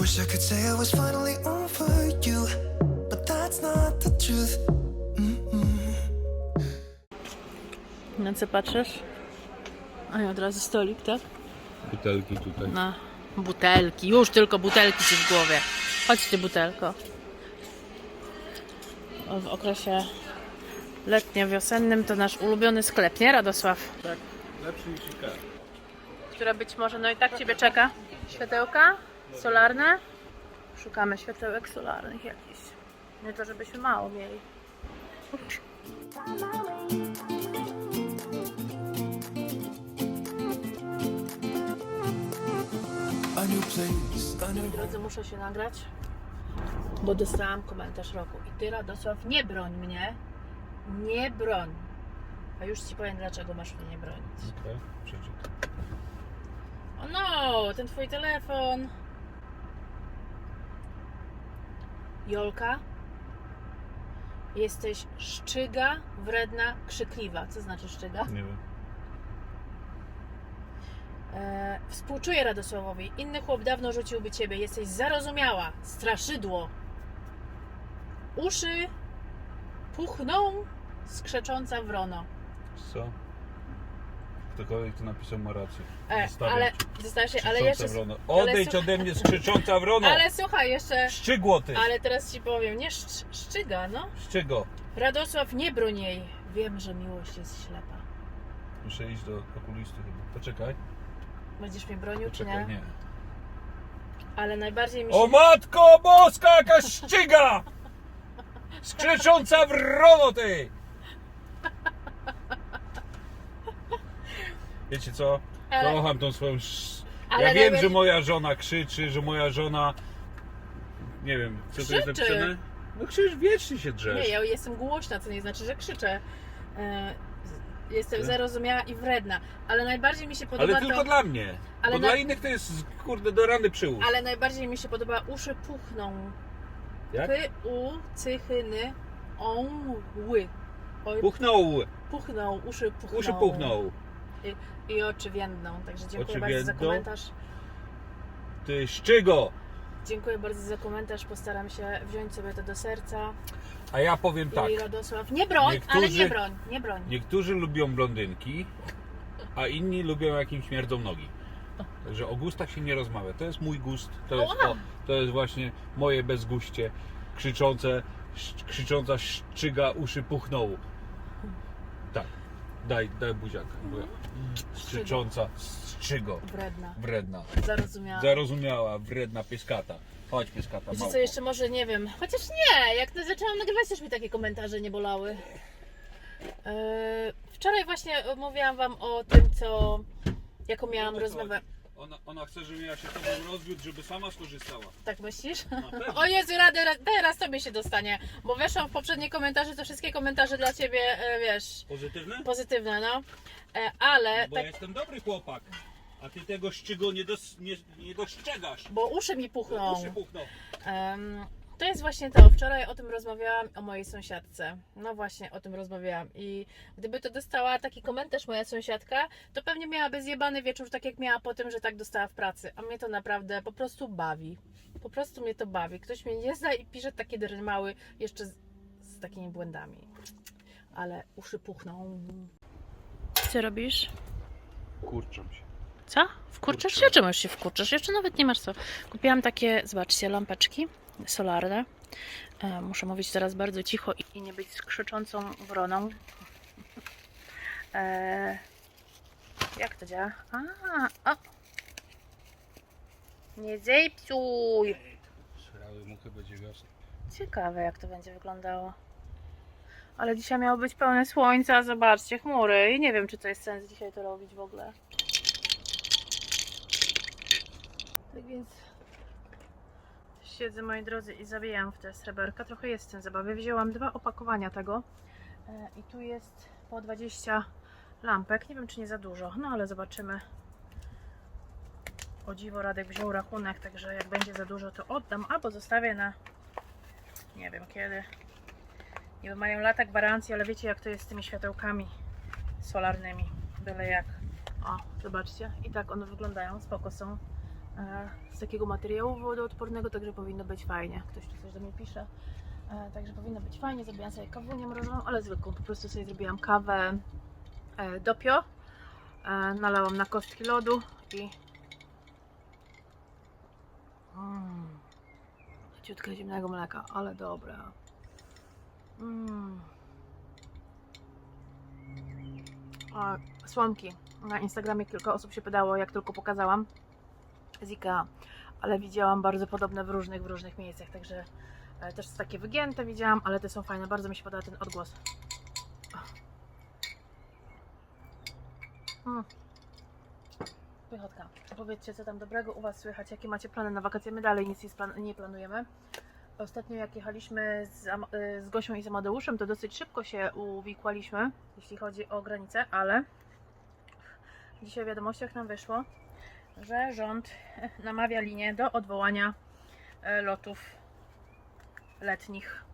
Wish I could say I was finally over you, but that's not the truth. Na co patrzysz? A ja od razu stolik, tak? Butelki tutaj. Na butelki. Już tylko butelki ci w głowie. Chodź ty butelko. W okresie letnio-wiosennym to nasz ulubiony sklep, nie Radosław? Tak, lepszy niż Ikea. Która być może, no i tak Ciebie czeka. Światełka solarne. Szukamy światełek solarnych jakichś. Nie to, żebyśmy mało mieli. Drodzy, muszę się nagrać, bo dostałam komentarz roku. I ty, Radosław, nie broń mnie. Nie broń. A już ci powiem, dlaczego masz mnie nie bronić. Okej, przeczytam. O no, ten twój telefon. Jolka. Jesteś szczyga, wredna, krzykliwa. Co znaczy szczyga? Nie wiem. E, współczuję Radosławowi. Inny chłop dawno rzuciłby ciebie. Jesteś zarozumiała. Straszydło. Uszy puchną, skrzecząca wrono. Co? Ktokolwiek to napisał ma rację. E, Zostawiam ale, cię. się, ale Krzycząca jeszcze... wrono. ale Odejdź słuch- ode mnie, skrzycząca wrono! Ale słuchaj, jeszcze... Szczygło ty! Ale teraz ci powiem, nie szcz- szczyga, no. Szczego. Radosław, nie broń jej. Wiem, że miłość jest ślepa. Muszę iść do okulisty chyba. Poczekaj. Będziesz mnie bronił, czy Poczekaj, nie? nie. Ale najbardziej mi się... O matko boska, jaka szczyga! Skrzycząca wrono ty! Wiecie co? Ale- Kocham tą swoją... sz- Ale Ja wiem, że moja żona krzyczy, że moja żona... Nie wiem, co tu jest Krzyczy. napisane? No krzyż, wiecznie się drzesz. Nie, ja jestem głośna, co nie znaczy, że krzyczę. E, Jestem zarozumiała i wredna. Ale najbardziej mi się podoba Ale tylko to... dla mnie. Ale Bo na- dla innych to jest, kurde, do rany przyłóż. Ale najbardziej mi się podoba uszy puchną. Jak? Py, u, cychyny, on, ły. Oj, Puchnął. puchną, uszy puchną. Uszy puchnął. I, I oczy więdną. Także dziękuję Oczy bardzo za więdną. komentarz. Ty szczygo. Dziękuję bardzo za komentarz. Postaram się wziąć sobie to do serca. A ja powiem tak. I Radosław, nie broń, ale Niektórzy- nie broń, nie broń. Niektórzy lubią blondynki, a inni lubią jak im śmierdzą nogi. Także o gustach się nie rozmawia. To jest mój gust, to jest, Ała. o, to jest właśnie moje bezguście, krzyczące, sz- krzycząca szczyga, uszy puchną. Daj, daj buziaka. bo ja- Krzycząca szczygo, Wredna, wredna, zarozumiała. zarozumiała, wredna pieskata. Chodź pieskata, Wiecie małpo. co, jeszcze może nie wiem. Chociaż nie, jak to zaczęłam nagrywać, też mi takie komentarze nie bolały. Yy, wczoraj właśnie mówiłam wam o tym, co. jaką miałam rozmowę. Ona, ona chce, żebym ja się tobą rozwiódł, żeby sama skorzystała. Tak myślisz? pewno. O Jezu, radę, teraz tobie się dostanie. Bo weszłam w poprzednie komentarze, to wszystkie komentarze dla ciebie, e, wiesz, Pozytywne? pozytywne, no. E, ale Bo tak, ja jestem dobry chłopak, a ty tego szczygo nie, dos, nie, nie dostrzegasz. bo uszy mi puchną. Uszy puchną. Em, to jest właśnie to. Wczoraj o tym rozmawiałam o mojej sąsiadce. No właśnie, o tym rozmawiałam. I gdyby to dostała taki komentarz moja sąsiadka, to pewnie miałaby zjebany wieczór, tak jak miała po tym, że tak dostała w pracy. A mnie to naprawdę po prostu bawi. Po prostu mnie to bawi. Ktoś mnie nie zna i pisze takie drmały jeszcze z, z takimi błędami. Ale uszy puchną. Co robisz? Kurczę się. Co? Wkurczasz się? Czemu już się wkurczasz? Jeszcze nawet nie masz co. Kupiłam takie, zobaczcie, lampeczki solarne. E, muszę mówić teraz bardzo cicho i- nie być skrzyczącą wroną. E, jak to działa? A, o! Nie zepsuj! Srały muchy będzie wiosna. Ciekawe, jak to będzie wyglądało. Ale dzisiaj miało być pełne słońca, zobaczcie, chmury. I nie wiem, czy to jest sens dzisiaj to robić w ogóle. Tak więc siedzę, moi drodzy, i zabijam w te sreberka. Trochę jest w tym zabawy. Wzięłam dwa opakowania tego. E, I tu jest po 20 lampek. Nie wiem, czy nie za dużo, no ale zobaczymy. O dziwo Radek wziął rachunek, także jak będzie za dużo, to oddam albo zostawię na nie wiem kiedy. Niby mają lata gwarancji, ale wiecie jak to jest z tymi światełkami solarnymi. Byle jak. O, zobaczcie. I tak one wyglądają. Spoko są. E, z takiego materiału wodoodpornego, także powinno być fajnie. Ktoś tu coś do mnie pisze. E, Także powinno być fajnie. Zrobiłam sobie kawunię mrożoną, ale zwykłą. Po prostu sobie zrobiłam kawę e, dopio. Nalałam na kostki lodu i mm, ciutka zimnego mleka, ale dobre. Mm. Słomki. Na Instagramie kilka osób się pytało, jak tylko pokazałam z Ikea, ale widziałam bardzo podobne w różnych, w różnych miejscach, także e, też takie wygięte widziałam, ale te są fajne, bardzo mi się podoba ten odgłos. Mm. Pychotka. Powiedzcie, co tam dobrego u Was słychać, jakie macie plany na wakacje. My dalej nic nie, planujemy. Ostatnio jak jechaliśmy z, y, z Gosią i z Amadeuszem, to dosyć szybko się uwikłaliśmy, jeśli chodzi o granice, ale dzisiaj w wiadomościach nam wyszło, że rząd namawia linię do odwołania e, lotów letnich.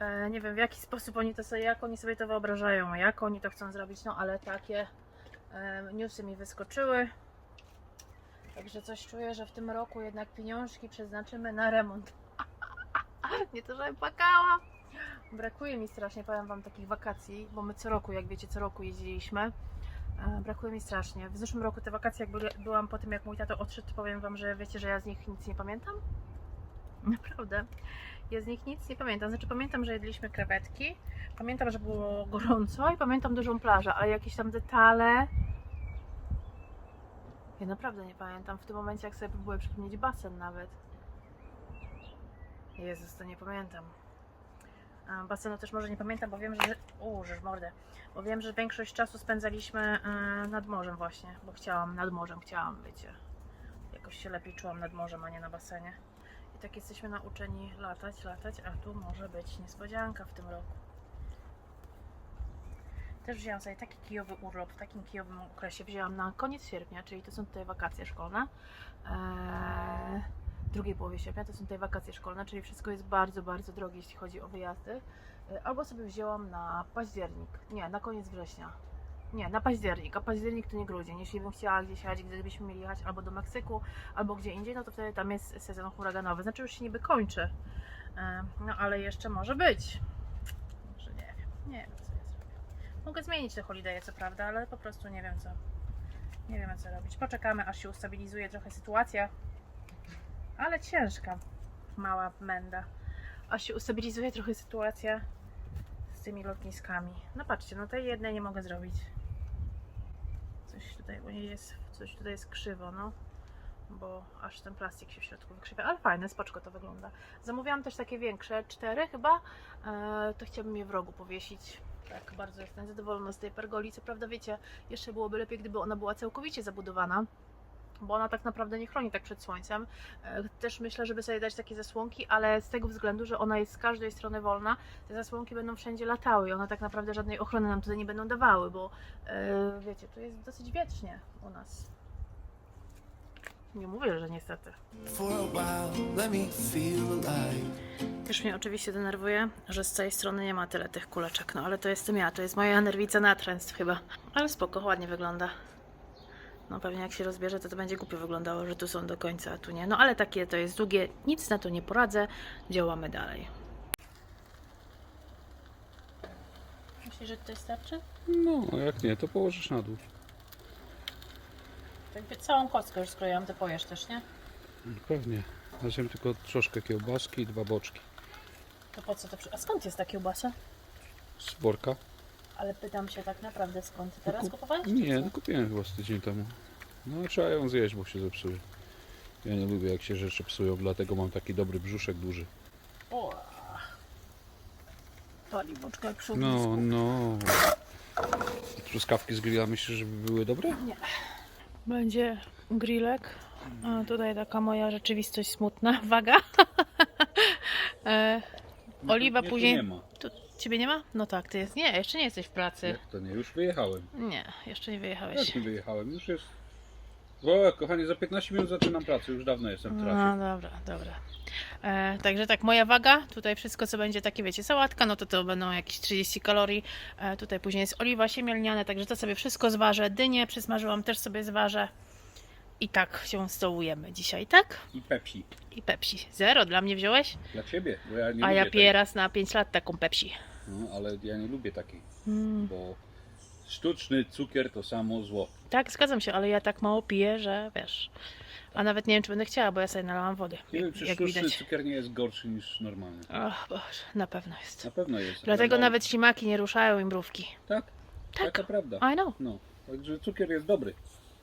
E, Nie wiem w jaki sposób oni to sobie, jak oni sobie to wyobrażają, jak oni to chcą zrobić, no ale takie e, newsy mi wyskoczyły. Także coś czuję, że w tym roku jednak pieniążki przeznaczymy na remont. Nie to, żebym płakała. Brakuje mi strasznie, powiem Wam, takich wakacji, bo my co roku, jak wiecie, co roku jeździliśmy. Brakuje mi strasznie. W zeszłym roku te wakacje, jak byłam po tym, jak mój tato odszedł, to powiem Wam, że wiecie, że ja z nich nic nie pamiętam? Naprawdę. Ja z nich nic nie pamiętam. Znaczy pamiętam, że jedliśmy krewetki, pamiętam, że było gorąco i pamiętam dużą plażę, ale jakieś tam detale... Ja naprawdę nie pamiętam. W tym momencie, jak sobie próbuję przypomnieć basen nawet. Jezus, to nie pamiętam. Basenu też może nie pamiętam, bo wiem, że... Żeż mordę. Bo wiem, że większość czasu spędzaliśmy e, nad morzem właśnie, bo chciałam nad morzem, chciałam, wiecie. Jakoś się lepiej czułam nad morzem, a nie na basenie. I tak jesteśmy nauczeni latać, latać, a tu może być niespodzianka w tym roku. Też wzięłam sobie taki kijowy urlop, w takim kijowym okresie wzięłam na koniec sierpnia, czyli to są tutaj wakacje szkolne. Eee, drugiej połowie sierpnia to są tutaj wakacje szkolne, czyli wszystko jest bardzo, bardzo drogie, jeśli chodzi o wyjazdy. E, Albo sobie wzięłam na październik, nie, na koniec września. Nie, na październik, a październik to nie grudzień. Jeśli bym chciała gdzieś jechać, gdybyśmy mieli jechać albo do Meksyku, albo gdzie indziej, no to wtedy tam jest sezon huraganowy. Znaczy już się niby kończy. E, No ale jeszcze może być. Może nie wiem. Nie wiem co ja zrobię. Mogę zmienić te holidaye, co prawda, ale po prostu nie wiem co. Nie wiemy co robić. Poczekamy aż się ustabilizuje trochę sytuacja. Ale ciężka. Mała menda. Aż się ustabilizuje trochę sytuacja z tymi lotniskami. No patrzcie, no tej jednej nie mogę zrobić. Coś tutaj u niej jest, coś tutaj jest krzywo, no. Bo aż ten plastik się w środku wykrzywia. Ale fajne, spoczko to wygląda. Zamówiłam też takie większe, cztery chyba. E, to chciałabym je w rogu powiesić. Tak, bardzo jestem zadowolona z tej pergoli. Co prawda, wiecie, jeszcze byłoby lepiej, gdyby ona była całkowicie zabudowana, bo ona tak naprawdę nie chroni tak przed słońcem. E, Też myślę, żeby sobie dać takie zasłonki, ale z tego względu, że ona jest z każdej strony wolna, te zasłonki będą wszędzie latały i one tak naprawdę żadnej ochrony nam tutaj nie będą dawały, bo e, wiecie, tu jest dosyć wiecznie u nas. Nie mówię, że niestety. Już mnie oczywiście denerwuje, że z tej strony nie ma tyle tych kuleczek, no ale to jestem ja, to jest moja nerwica natręstw chyba. Ale spoko, ładnie wygląda. No pewnie jak się rozbierze, to to będzie głupio wyglądało, że tu są do końca, a tu nie. No ale takie to jest długie, nic na to nie poradzę, działamy dalej. Myślisz, że to starczy? No, jak nie, to położysz na dół. Jakby całą kostkę już skroiłam, to pojesz też, nie? Pewnie. Weźmiemy tylko troszkę kiełbaski i dwa boczki. To po co to przy... A skąd jest ta kiełbasa? Z worka? Ale pytam się tak naprawdę skąd. Teraz Kup- kupowałeś? czy Nie, co? no kupiłem chyba z tydzień temu. No trzeba ją zjeść, bo się zepsuje. Ja nie lubię jak się rzeczy psują, dlatego mam taki dobry brzuszek duży. O. Paliwuczka jak przód. No, no. Truskawki z grilla myślisz, żeby były dobre? Będzie grillek. A tutaj taka moja rzeczywistość smutna. Waga. e, oliwa Nie, tu później. nie ma. Tu ciebie nie ma? No tak, ty jest. Nie, jeszcze nie jesteś w pracy. Jak to nie? Już wyjechałem. Nie, jeszcze nie wyjechałeś. Jak nie wyjechałem? Już jest... O, kochanie, za 15 minut zaczynam pracę. Już dawno jestem w trasie. No dobra, dobra. E, także tak, moja waga, tutaj wszystko co będzie takie, wiecie, sałatka, no to to będą jakieś 30 kalorii. E, tutaj później jest oliwa, siemię lniane, także to sobie wszystko zważę. Dynię przysmażyłam, też sobie zważę. I tak się stołujemy dzisiaj, tak? I Pepsi. I Pepsi. Zero dla mnie wziąłeś? Dla ciebie, bo ja nie A ja piję raz na 5 lat taką Pepsi. No, ale ja nie lubię takiej, Mm. bo sztuczny cukier to samo zło. Tak, zgadzam się, ale ja tak mało piję, że wiesz. A nawet nie wiem, czy będę chciała, bo ja sobie nalałam wody. Nie wiem, czy jak sztuczny widać. cukier nie jest gorszy niż normalny. Och Boże, na pewno jest. Na pewno jest. Dlatego ale- nawet ślimaki nie ruszają im mrówki. Tak? Tak. Taka prawda. I know. No, także cukier jest dobry.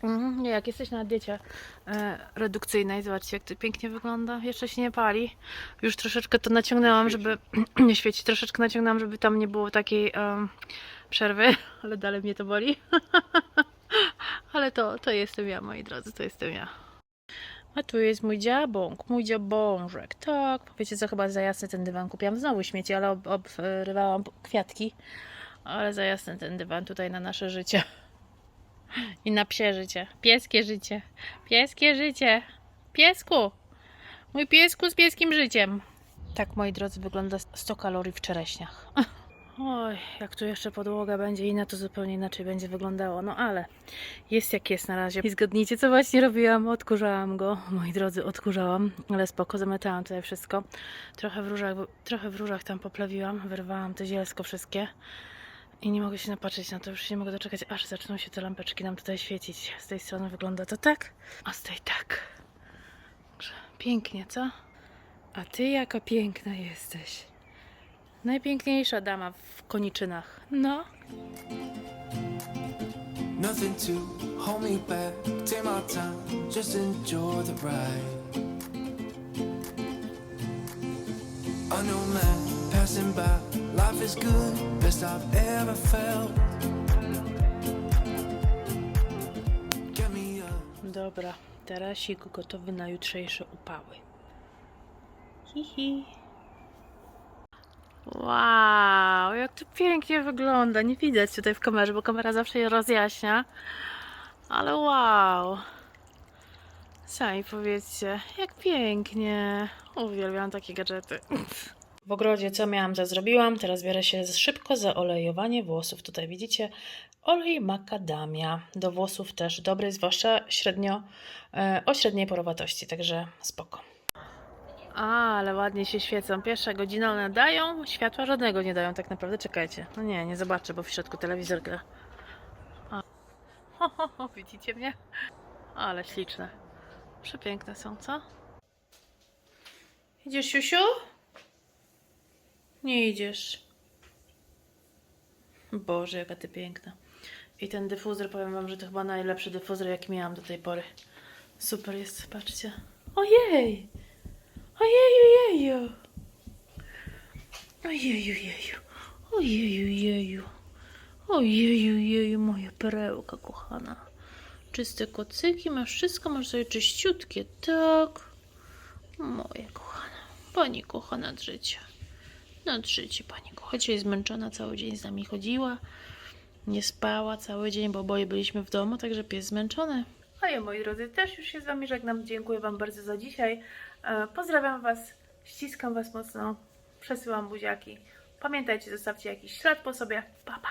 Mhm, nie, jak jesteś na diecie e, redukcyjnej, zobaczcie jak to pięknie wygląda. Jeszcze się nie pali. Już troszeczkę to naciągnęłam, Świeci. żeby nie świeci. Troszeczkę naciągnęłam, żeby tam nie było takiej em, przerwy, ale dalej mnie to boli. ale to, to jestem ja, moi drodzy, to jestem ja. A tu jest mój dziabąk, mój dziabążek. Tak, wiecie co, chyba za jasny ten dywan kupiłam. Znowu śmieci, ale ob- obrywałam kwiatki. Ale za jasny ten dywan tutaj na nasze życie. I na psie życie. Pieskie życie. Pieskie życie. Piesku. Mój piesku z pieskim życiem. Tak, moi drodzy, wygląda 100 kalorii w czereśniach. Oj, jak tu jeszcze podłoga będzie inna, to zupełnie inaczej będzie wyglądało. No ale jest jak jest na razie. I zgadnijcie, co właśnie robiłam? Odkurzałam go. Moi drodzy, odkurzałam, ale spoko, zamytałam tutaj wszystko. Trochę w różach, trochę w różach tam poplewiłam, wyrwałam to zielsko wszystkie. I nie mogę się napatrzeć na to, już się nie mogę doczekać, aż zaczną się te lampeczki nam tutaj świecić. Z tej strony wygląda to tak, a z tej tak. Także Pięknie, co? A ty jaka piękna jesteś. Najpiękniejsza dama w koniczynach. No. Nothing to hold me back. Take my time, just enjoy the ride. Unknown man passing by. Life is good, best I've ever felt. Get me up. Dobra, terasik gotowy na jutrzejsze upały. Hihi. Wow, jak to pięknie wygląda. Nie widać tutaj w kamerze, bo kamera zawsze je rozjaśnia. Ale wow. Sami powiedzcie, jak pięknie. Uwielbiam takie gadżety. W ogrodzie co miałam, to zrobiłam. Teraz biorę się szybko za olejowanie włosów. Tutaj widzicie olej makadamia. Do włosów też dobry, zwłaszcza średnio, e, o średniej porowatości, także spoko. A, ale ładnie się świecą. Pierwsza godzina one dają, światła żadnego nie dają tak naprawdę. Czekajcie. No nie, nie zobaczę, bo w środku telewizor gra. A. Ho, ho, ho, widzicie mnie? Ale śliczne. Przepiękne są, co? Idziesz, Siusiu? Nie idziesz. Boże, jaka ty piękna. I ten dyfuzor, powiem wam, że to chyba najlepszy dyfuzor, jaki miałam do tej pory. Super jest, patrzcie. Ojej! Ojeju, jeju! Ojeju, jeju! Ojeju, jeju! Ojeju, jeju, moja perełka kochana. Czyste kocyki, masz wszystko, masz sobie czyściutkie, tak? Moja kochana, pani kochana nad Nad życie, pani kocha. Dzisiaj zmęczona, cały dzień z nami chodziła. Nie spała cały dzień, bo oboje byliśmy w domu, także pies zmęczony. A ja, moi drodzy, też już się z Wami żegnam. Dziękuję Wam bardzo za dzisiaj. E, Pozdrawiam Was, ściskam Was mocno, przesyłam buziaki. Pamiętajcie, zostawcie jakiś ślad po sobie. Pa, pa.